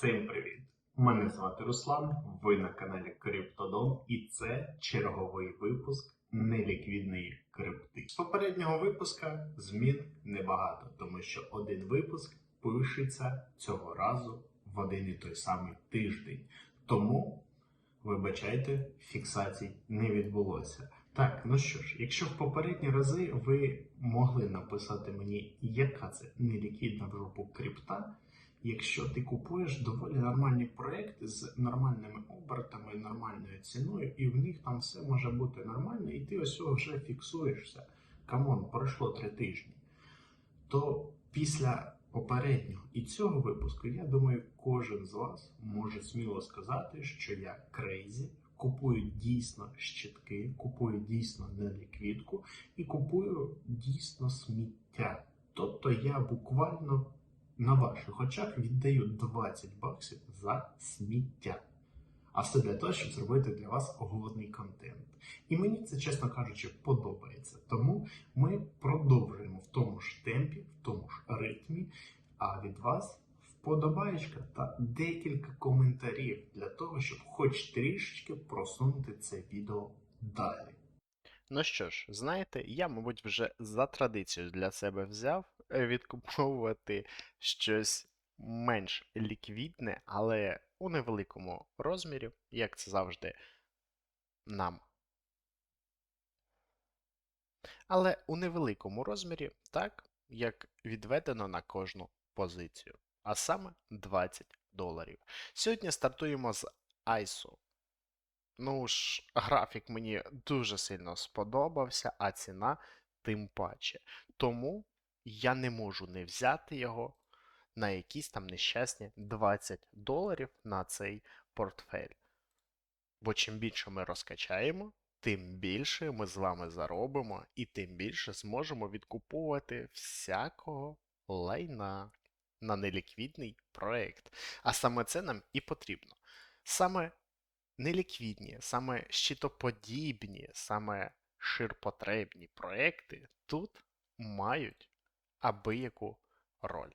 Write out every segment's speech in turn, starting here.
Всім привіт! Мене звати Руслан, ви на каналі Криптодом, і це черговий випуск неліквідної крипти. З попереднього випуска змін небагато, тому що один випуск пишеться цього разу в один і той самий тиждень. Тому, вибачайте, фіксацій не відбулося. Так, ну що ж, якщо в попередні рази ви могли написати мені, яка це неліквідна жопу крипта, якщо ти купуєш доволі нормальні проекти з нормальними обертами, нормальною ціною, і в них там все може бути нормально, і ти ось вже фіксуєшся. Камон, пройшло три тижні. То після попереднього і цього випуску, я думаю, кожен з вас може сміло сказати, що я крейзі, купую дійсно щитки, купую дійсно неліквідку і купую дійсно сміття. Тобто я буквально на ваших очах віддаю 20 баксів за сміття. А все для того, щоб зробити для вас годний контент. І мені це, чесно кажучи, подобається. Тому ми продовжуємо в тому ж темпі, в тому ж ритмі. А від вас вподобаєчка та декілька коментарів для того, щоб хоч трішечки просунути це відео далі. Ну що ж, знаєте, я, мабуть, вже за традицію для себе взяв відкуповувати щось менш ліквідне, але у невеликому розмірі, як це завжди нам. Але у невеликому розмірі, так, як відведено на кожну позицію. А саме 20 доларів. Сьогодні стартуємо з ISO. Ну ж, графік мені дуже сильно сподобався, а ціна тим паче. Тому я не можу не взяти його на якісь там нещасні 20 доларів на цей портфель. Бо чим більше ми розкачаємо, тим більше ми з вами заробимо і тим більше зможемо відкуповувати всякого лайна на неліквідний проект. А саме це нам і потрібно. Саме неліквідні, саме щитоподібні, саме ширпотребні проекти тут мають абияку роль.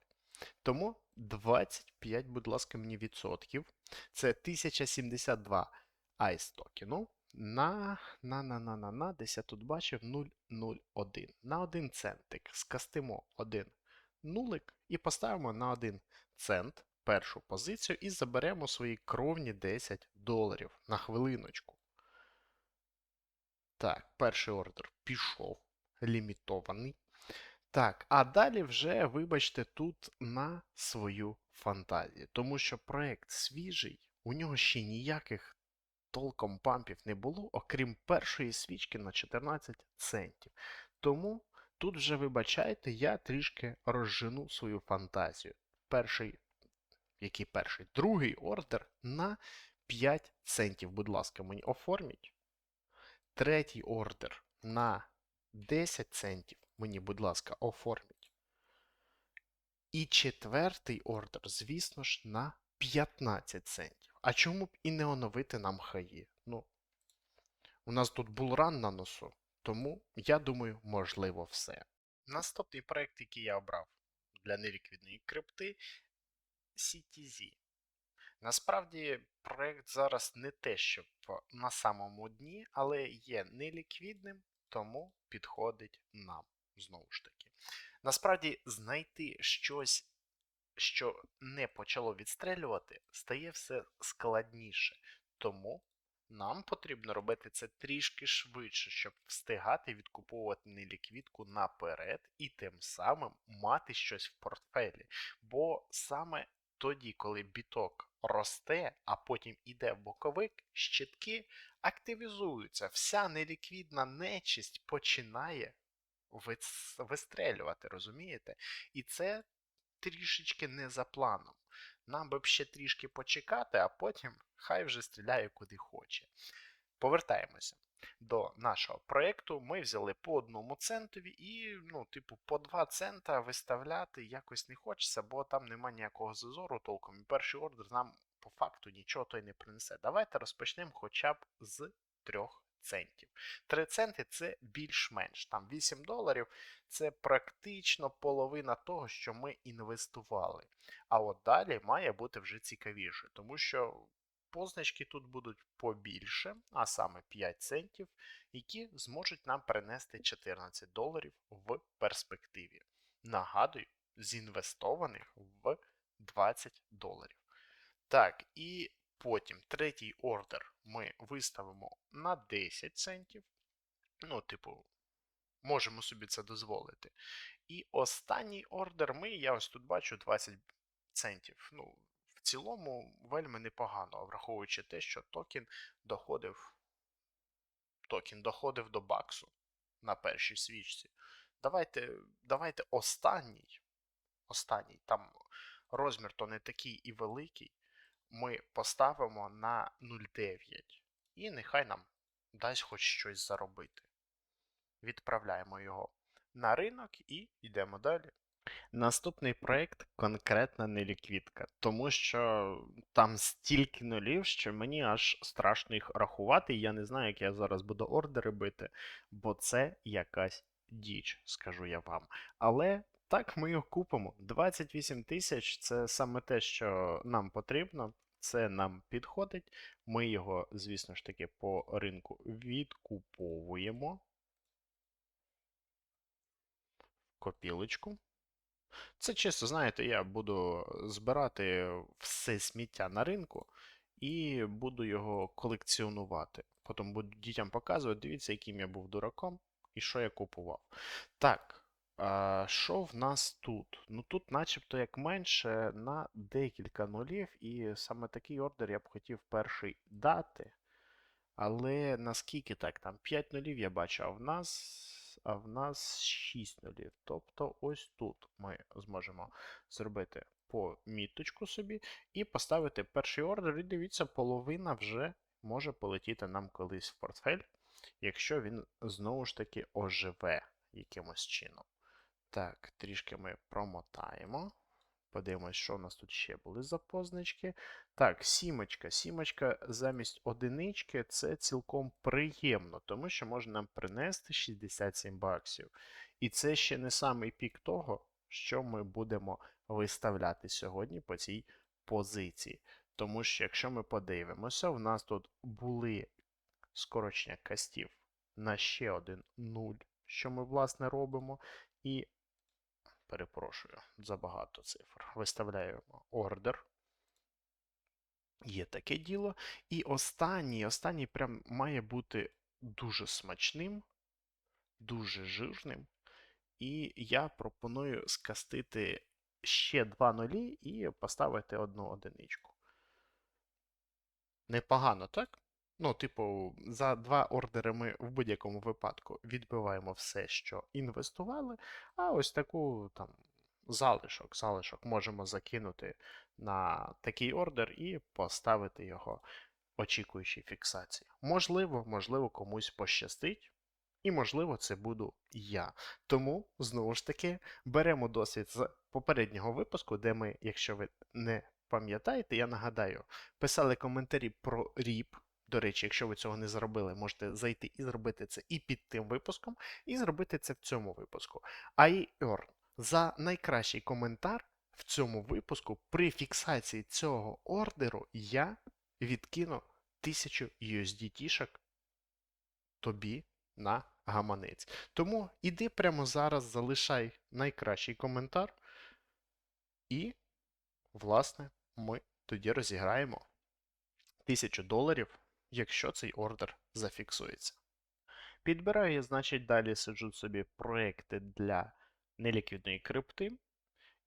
Тому 25, будь ласка, мені відсотків. Це 1072 ICE токену на, на, на, на, на, на, десь я тут бачив 0,01. На 1 центик скастимо один нулик і поставимо на 1 цент першу позицію і заберемо свої кровні 10 доларів на хвилиночку. Так, перший ордер пішов, лімітований. Так, а далі вже, вибачте, тут на свою фантазію. Тому що проект свіжий, у нього ще ніяких толком пампів не було, окрім першої свічки на 14 центів. Тому тут вже, вибачайте, я трішки розжену свою фантазію. Перший який перший? Другий ордер на 5 центів. Будь ласка, мені оформіть. Третій ордер на 10 центів. Мені, будь ласка, оформіть. І четвертий ордер, звісно ж, на 15 центів. А чому б і не оновити нам хаї? Ну, у нас тут булран на носу, тому я думаю, можливо все. Наступний проект, який я обрав для неліквідної крипти, CTZ. Насправді, проект зараз не те, щоб на самому дні, але є неліквідним, тому підходить нам знову ж таки. Насправді, знайти щось, що не почало відстрелювати, стає все складніше. Тому нам потрібно робити це трішки швидше, щоб встигати відкуповувати неліквідку наперед і тим самим мати щось в портфелі. Бо саме тоді, коли біток росте, а потім іде в боковик, щитки активізуються. Вся неліквідна нечисть починає вистрелювати, розумієте? І це трішечки не за планом. Нам би ще трішки почекати, а потім хай вже стріляє куди хоче. Повертаємося до нашого проєкту. Ми взяли по одному центові і, ну, типу, по 2 цента виставляти якось не хочеться, бо там нема ніякого зазору толком. І перший ордер нам по факту нічого той не принесе. Давайте розпочнемо хоча б з 3 центів. 3 центи це більш-менш. Там 8 доларів це практично половина того, що ми інвестували. А от далі має бути вже цікавіше, тому що позначки тут будуть побільше, а саме 5 центів, які зможуть нам принести 14 доларів в перспективі. Нагадую, з інвестованих в 20 доларів. Так, і потім третій ордер ми виставимо на 10 центів. Ну, типу, можемо собі це дозволити. І останній ордер ми, я ось тут бачу 20 центів. Ну, в цілому вельми непогано, враховуючи те, що токен доходив, токен доходив до баксу на першій свічці. Давайте, давайте останній, останній, там розмір то не такий і великий, ми поставимо на 0,9. І нехай нам дасть хоч щось заробити. Відправляємо його на ринок і йдемо далі. Наступний проєкт конкретна неліквідка, тому що там стільки нулів, що мені аж страшно їх рахувати, я не знаю, як я зараз буду ордери бити, бо це якась діч, скажу я вам. Але так ми його купимо. 28 тисяч це саме те, що нам потрібно. Це нам підходить. Ми його, звісно ж таки, по ринку відкуповуємо. Копілочку. Це чисто, знаєте, я буду збирати все сміття на ринку і буду його колекціонувати. Потім буду дітям показувати, дивіться, яким я був дураком і що я купував. Так, що в нас тут? Ну тут начебто як менше на декілька нулів, і саме такий ордер я б хотів перший дати. Але наскільки так? Там 5 нулів я бачу, а в нас, а в нас 6 нулів. Тобто ось тут ми зможемо зробити поміточку собі і поставити перший ордер. І дивіться, половина вже може полетіти нам колись в портфель, якщо він знову ж таки оживе якимось чином. Так, трішки ми промотаємо. Подивимось, що у нас тут ще були за позначки. Так, сімочка. Сімочка замість одинички це цілком приємно, тому що може нам принести 67 баксів. І це ще не самий пік того, що ми будемо виставляти сьогодні по цій позиції. Тому що, якщо ми подивимося, в нас тут були скорочення кастів на ще один 0, що ми, власне, робимо. І перепрошую, забагато цифр. Виставляємо ордер. Є таке діло. І останній, останній прям має бути дуже смачним, дуже жирним. І я пропоную скастити ще два нулі і поставити одну одиничку. Непогано, так? Ну, типу, за два ордери ми в будь-якому випадку відбиваємо все, що інвестували, а ось таку там залишок, залишок можемо закинути на такий ордер і поставити його, очікуючи фіксації. Можливо, можливо, комусь пощастить. І, можливо, це буду я. Тому, знову ж таки, беремо досвід з попереднього випуску, де ми, якщо ви не пам'ятаєте, я нагадаю, писали коментарі про ріп. До речі, якщо ви цього не зробили, можете зайти і зробити це і під тим випуском, і зробити це в цьому випуску. І За найкращий коментар в цьому випуску при фіксації цього ордеру я відкину 1000 USDT-шок тобі на гаманець. Тому іди прямо зараз, залишай найкращий коментар, і, власне, ми тоді розіграємо 1000 доларів, якщо цей ордер зафіксується. Підбираю я, значить, далі сиджу собі проекти для неліквідної крипти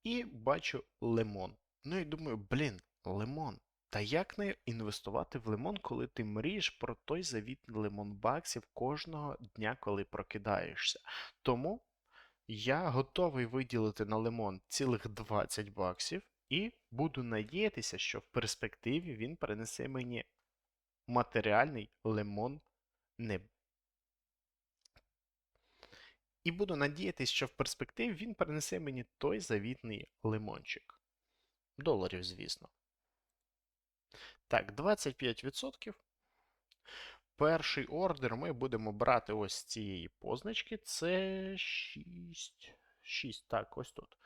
і бачу лимон. Ну і думаю, блін, лимон. Та як не інвестувати в лимон, коли ти мрієш про той завітний лимон баксів кожного дня, коли прокидаєшся? Тому я готовий виділити на лимон цілих 20 баксів і буду надіятися, що в перспективі він принесе мені матеріальний лимон не. І буду надіятися, що в перспективі він принесе мені той завітний лимончик. Доларів, звісно. Так, 25%. перший ордер ми будемо брати ось цієї позначки. Це 6. 6, так, ось тут.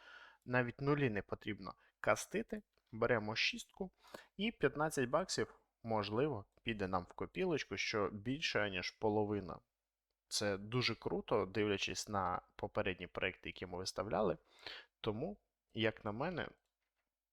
Навіть нулі не потрібно кастити. Беремо шістку і 15 баксів, можливо, піде нам в копілочку, що більше, ніж половина. Це дуже круто, дивлячись на попередні проекти, які ми виставляли. Тому, як на мене,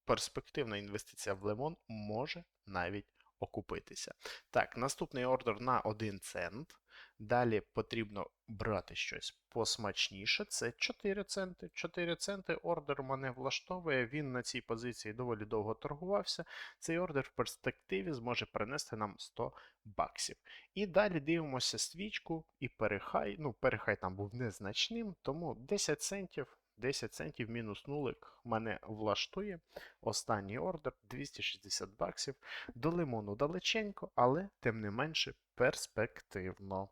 перспективна інвестиція в Лемон може навіть окупитися. Так, наступний ордер на 1 цент. Далі потрібно брати щось посмачніше. Це 4 центи. 4 центи ордер мене влаштовує. Він на цій позиції доволі довго торгувався. Цей ордер в перспективі зможе принести нам 100 баксів. І далі дивимося свічку і перехай. Ну, перехай там був незначним, тому 10 центів. 10 центів мінус нулик мене влаштує. Останній ордер 260 баксів. До лимону далеченько, але тим не менше перспективно.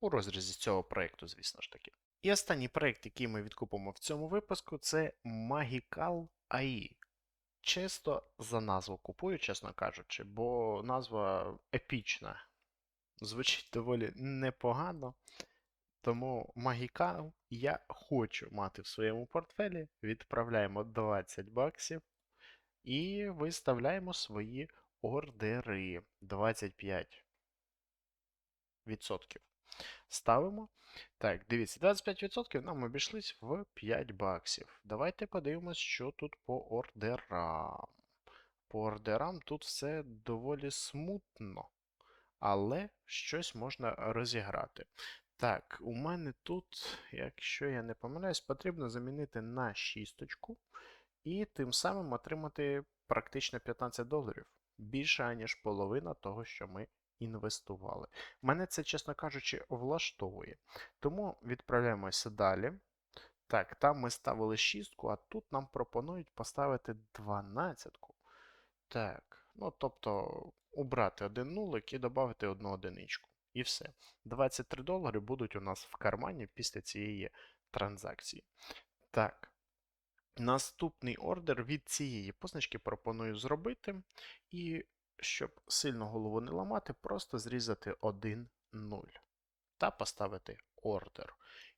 У розрізі цього проєкту, звісно ж таки. І останній проєкт, який ми відкупимо в цьому випуску, це Magical AI. Чисто за назву купую, чесно кажучи, бо назва епічна. Звучить доволі непогано. Тому Magical я хочу мати в своєму портфелі. Відправляємо 20 баксів і виставляємо свої ордери 25 відсотків. Ставимо. Так, дивіться, 25% нам обійшлись в 5 баксів. Давайте подивимось, що тут по ордерам. По ордерам тут все доволі смутно, але щось можна розіграти. Так, у мене тут, якщо я не помиляюсь, потрібно замінити на шісточку і тим самим отримати практично 15 доларів. Більше, аніж половина того, що ми інвестували. Мене це, чесно кажучи, влаштовує. Тому відправляємося далі. Так, там ми ставили шістку, а тут нам пропонують поставити 12. Так, ну тобто убрати один нулик і додати одну одиничку. І все. 23 долари будуть у нас в кармані після цієї транзакції. Так. Наступний ордер від цієї позначки пропоную зробити. І щоб сильно голову не ламати, просто зрізати 1 0 та поставити ордер.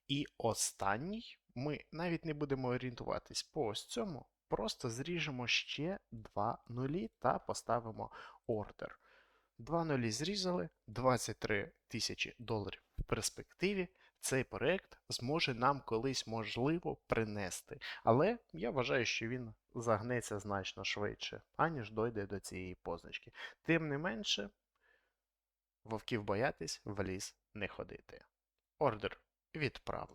І останній ми навіть не будемо орієнтуватись по ось цьому, просто зріжемо ще 2 нулі та поставимо ордер. 2 нулі зрізали, 23 тисячі доларів в перспективі. Цей проект зможе нам колись можливо принести. Але я вважаю, що він загнеться значно швидше, аніж дойде до цієї позначки. Тим не менше, вовків боятись, в ліс не ходити. Ордер відправлено.